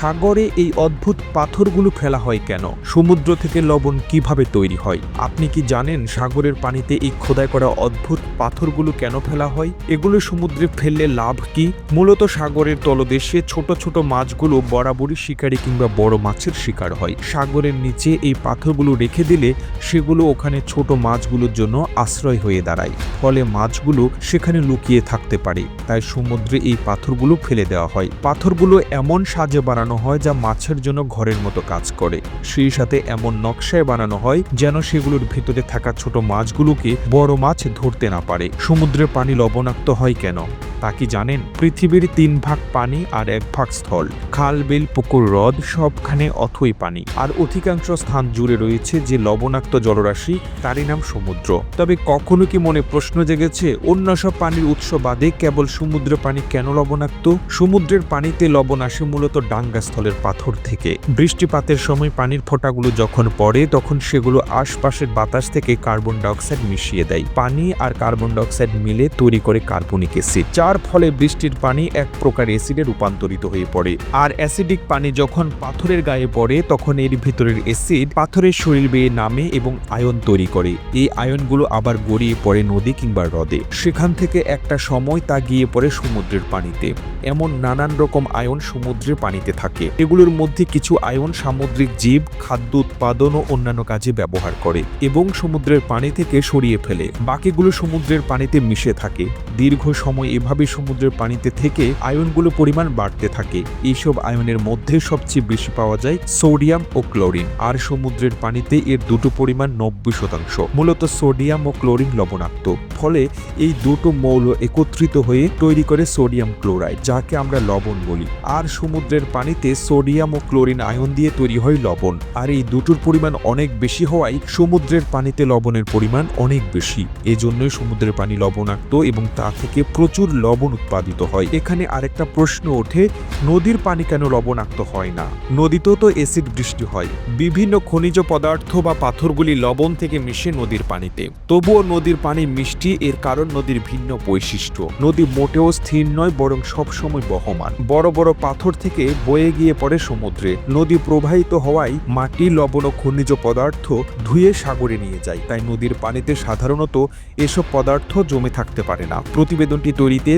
সাগরে এই অদ্ভুত পাথরগুলো ফেলা হয় কেন? সমুদ্র থেকে লবণ কীভাবে তৈরি হয়? আপনি কি জানেন সাগরের পানিতে এই খোদাই করা অদ্ভুত পাথরগুলো কেন ফেলা হয়? এগুলো সমুদ্রে ফেললে লাভ কি? মূলত সাগরের তলদেশে ছোট ছোট মাছগুলো বরাবরই শিকারি কিংবা বড় মাছের শিকার হয়। সাগরের নিচে এই পাথরগুলো রেখে দিলে সেগুলো ওখানে ছোট মাছগুলোর জন্য আশ্রয় হয়ে দাঁড়ায়। ফলে মাছগুলো সেখানে লুকিয়ে থাকতে পারে। তাই সমুদ্রে এই পাথরগুলো ফেলে দেওয়া হয়। পাথরগুলো এমন সাজে বানানো হয় যা মাছের জন্য ঘরের মতো কাজ করে। সেই সাথে এমন নকশায় বানানো হয় যেন সেগুলোর ভেতরে থাকা ছোট মাছগুলোকে বড় মাছ ধরতে না পারে। সমুদ্রের পানি লবণাক্ত হয় কেন? তা কি জানেন? পৃথিবীর তিন ভাগ পানি আর এক ভাগ স্থল। খাল, বিল, পুকুর, হ্রদ, সবখানে অথই পানি। আর অধিকাংশ স্থান জুড়ে রয়েছে যে লবণাক্ত জলরাশি, তারই নাম সমুদ্র। তবে কখনো কি মনে প্রশ্ন জেগেছে, অন্য সব পানির উৎস বাদে কেবল সমুদ্রের পানি কেন লবণাক্ত? সমুদ্রের পানিতে লবণ আসে মূলত ডাঙ্গাস্থলের পাথর থেকে। বৃষ্টিপাতের সময় পানির ফোঁটাগুলো যখন পড়ে, তখন সেগুলো আশপাশের বাতাস থেকে কার্বন ডাইঅক্সাইড মিশিয়ে দেয়। পানি আর কার্বন ডাইঅক্সাইড মিলে তৈরি করে কার্বনিক অ্যাসিড যার ফলে বৃষ্টির পানি এক প্রকার অ্যাসিডে রূপান্তরিত হয়ে পড়ে। আর অ্যাসিডিক পানি যখন পাথরের গায়ে পড়ে, তখন এর ভিতরের অ্যাসিড পাথরের শরীর বেয়ে নামে এবং আয়ন তৈরি করে। এই আয়নগুলো আবার গড়িয়ে পড়ে নদী কিংবা হ্রদে। সেখান থেকে একটা সময় তা গিয়ে পড়ে সমুদ্রের পানিতে। এমন নানান রকম আয়ন সমুদ্রের পানিতে থাকে। এগুলোর মধ্যে কিছু আয়ন সামুদ্রিক জীব, খাদ্য উৎপাদন ও অন্যান্য কাজে ব্যবহার করে এবং সমুদ্রের পানি থেকে সরিয়ে ফেলে। বাকিগুলো সমুদ্রের পানিতে মিশে থাকে। দীর্ঘ সময় এভাবে সমুদ্রের পানিতে থেকে আয়নগুলো পরিমাণ বাড়তে থাকে। এইসব আয়নের মধ্যে সবচেয়ে বেশি পাওয়া যায় সোডিয়াম ও ক্লোরিন। আর সমুদ্রের পানিতে এর দুটো পরিমাণ নব্বই শতাংশ। মূলত সোডিয়াম ও ক্লোরিন লবণাক্ত। ফলে এই দুটো মৌল একত্রিত হয়ে তৈরি করে সোডিয়াম ক্লোরাইড, যাকে আমরা লবণ বলি। আর সমুদ্রের পানিতে সোডিয়াম ও ক্লোরিন আয়ন দিয়ে তৈরি হয় লবণ। আর এই দুটোর পরিমাণ অনেক বেশি হওয়ায় সমুদ্রের পানিতে লবণের পরিমাণ অনেক বেশি। এজন্যই সমুদ্রের পানি লবণাক্ত এবং তা থেকে প্রচুর লবণ উৎপাদিত হয়। এখানে আরেকটা প্রশ্ন ওঠে, নদীর পানি কেন লবণাক্ত হয় না? নদীতেও তো অ্যাসিড বৃষ্টি হয়। বিভিন্ন খনিজ পদার্থ বা পাথরগুলি লবণ থেকে মিশে নদীর পানিতে। তবুও নদীর পানি মিষ্টি, এর কারণ নদীর ভিন্ন বৈশিষ্ট্য। নদী মোটেও স্থির নয়, বরং সবসময় বহমান। বড় বড় পাথর থেকে বয়ে গিয়ে পড়ে সমুদ্রে। নদী প্রবাহিত হওয়ায় মাটি, লবণ ও খনিজ পদার্থ ধুয়ে সাগরে নিয়ে যায়। তাই নদীর পানিতে সাধারণত এসব পদার্থ জমে থাকতে পারে না। প্রতিবেদনটি তৈরিতে